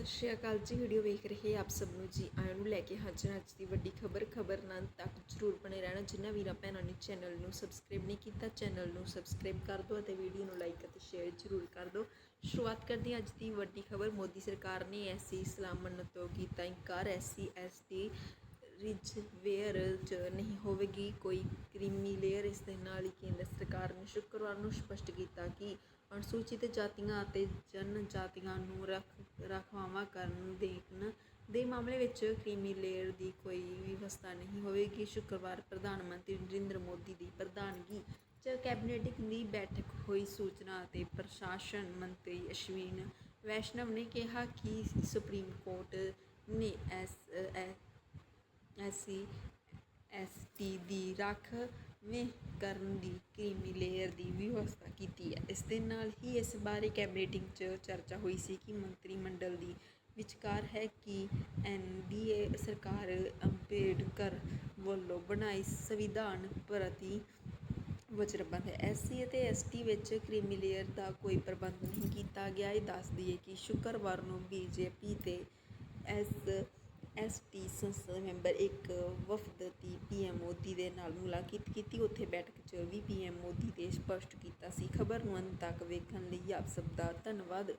ਸਤਿ ਸ਼੍ਰੀ ਅਕਾਲ ਜੀ। ਵੀਡੀਓ ਵੇਖ ਰਹੇ ਆਪ ਸਭ ਨੂੰ ਜੀ। ਆਇਆਂ ਨੂੰ ਲੈ ਕੇ ਹਾਜ਼ਰ ਅੱਜ ਦੀ ਵੱਡੀ ਖਬਰ ਖਬਰ ਨਾਲ ਤੱਕ ਜਰੂਰ ਬਣੇ ਰਹਿਣਾ। ਜਿਨ੍ਹਾਂ ਵੀਰਾਂ ਭੈਣਾਂ ਨੇ ਚੈਨਲ ਨੂੰ ਸਬਸਕ੍ਰਾਈਬ ਨਹੀਂ ਕੀਤਾ, ਚੈਨਲ ਨੂੰ ਸਬਸਕ੍ਰਾਈਬ ਕਰ ਦਿਓ ਅਤੇ ਵੀਡੀਓ ਨੂੰ ਲਾਈਕ ਅਤੇ ਸ਼ੇਅਰ ਜਰੂਰ ਕਰ ਦਿਓ। ਸ਼ੁਰੂਆਤ ਕਰਦੇ ਹਾਂ ਅੱਜ ਦੀ ਵੱਡੀ ਖਬਰ। ਮੋਦੀ ਸਰਕਾਰ ਨੇ ਐਸੀ ਇਸਲਾਮ ਮੰਨਣ ਤੋਂ ਕੀਤਾ ਇਨਕਾਰ, ਐਸੀ ਐਸਟੀ ਰਿਜਵੇਅਰ ਚ ਨਹੀਂ ਹੋਵੇਗੀ, ਕੋਈ ਕ੍ਰੀਮੀ ਲੇਅਰ ਇਸ ਦੇ ਨਾਲ ਹੀ ਕੇਂਦਰ ਸਰਕਾਰ ਨੇ ਸ਼ੁੱਕਰਵਾਰ ਨੂੰ ਸਪਸ਼ਟ ਕੀਤਾ ਕਿ ਅਨੁਸੂਚਿਤ ਜਾਤੀਆਂ ਅਤੇ ਜਨਜਾਤੀਆਂ ਨੂੰ ਰੱਖ, ਰਖਵਾਵਾਂ ਕਰਨ ਦੇਣ ਦੇ ਮਾਮਲੇ ਵਿੱਚ ਕ੍ਰੀਮੀ ਲੇਅਰ ਦੀ ਕੋਈ ਵਿਵਸਥਾ ਨਹੀਂ ਹੋਵੇਗੀ। ਸ਼ੁੱਕਰਵਾਰ ਪ੍ਰਧਾਨ ਮੰਤਰੀ ਨਰਿੰਦਰ ਮੋਦੀ ਦੀ ਪ੍ਰਧਾਨਗੀ ਚ ਕੈਬਨਿਟ ਦੀ ਬੈਠਕ ਹੋਈ। ਸੂਚਨਾ ਅਤੇ ਪ੍ਰਸ਼ਾਸਨ ਮੰਤਰੀ ਅਸ਼ਵੀਨ ਵੈਸ਼ਨਵ ਨੇ ਕਿਹਾ ਕਿ ਸੁਪਰੀਮ ਕੋਰਟ ਨੇ ਐਸਸੀ ਐਸਟੀ ਦੀ ਰਾਖਵੇਂ ਕਰਨ ਦੀ ਕ੍ਰੀਮੀ ਲੇਅਰ ਦੀ ਵਿਵਸਥਾ ਕੀਤੀ ਹੈ। ਇਸ ਦੇ ਨਾਲ ਹੀ ਇਸ ਬਾਰੇ ਕੈਬਨਿਟਿੰਗ 'ਚ ਚਰਚਾ ਹੋਈ ਸੀ ਕਿ ਮੰਤਰੀ ਮੰਡਲ ਦੀ ਵਿਚਕਾਰ ਹੈ ਕਿ ਐਨਡੀਏ ਸਰਕਾਰ ਅੰਬੇਡਕਰ ਵੱਲੋਂ ਬਣਾਈ ਸੰਵਿਧਾਨ ਪ੍ਰਤੀ ਵਚਨਬੱਧ ਹੈ। ਐਸਸੀ ਅਤੇ ਐਸਟੀ ਵਿੱਚ ਕ੍ਰੀਮੀ ਲੇਅਰ ਦਾ ਕੋਈ ਪ੍ਰਬੰਧ ਨਹੀਂ ਕੀਤਾ ਗਿਆ। ਇਹ ਦੱਸ ਦਈਏ ਕਿ ਸ਼ੁੱਕਰਵਾਰ ਨੂੰ ਬੀਜੇਪੀ ਤੇ ਐਸ ਐਸਟੀ ਸੰਸਦ ਮੈਂਬਰ ਇੱਕ ਵਫਦ ਦੀ ਪੀਐਮ ਮੋਦੀ ਦੇ ਨਾਲ ਮੁਲਾਕਾਤ ਕੀਤੀ। ਉੱਥੇ ਬੈਠਕ 'ਚ ਵੀ ਪੀਐਮ ਮੋਦੀ ਨੇ ਸਪਸ਼ਟ ਕੀਤਾ ਸੀ। ਖਬਰ ਨੂੰ ਅੰਤ ਤੱਕ ਵੇਖਣ ਲਈ ਆਪ ਸਭ ਦਾ ਧੰਨਵਾਦ।